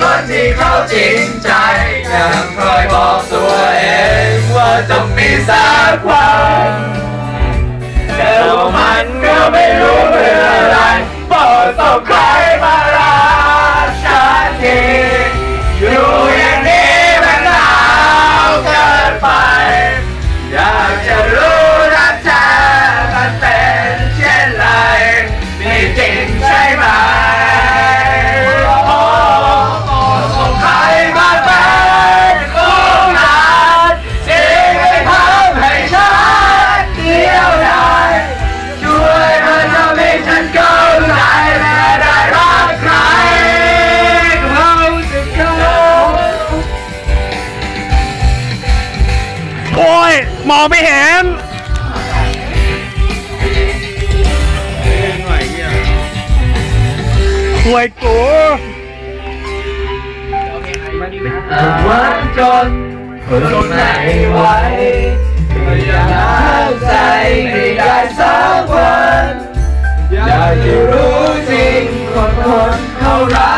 คนที่เขาจริงใจยังคอยบอกตัวเองว่าจะมีสักวันแต่ว่ามันก็ไม่รู้เมื่อไรบอกต้องใคร มองไม่เห็นห่วยกูวันจนจนไหนไวอย่าห้าใจไม่ได้สักวัน อยากจะรู้จริงคนคนเขารัก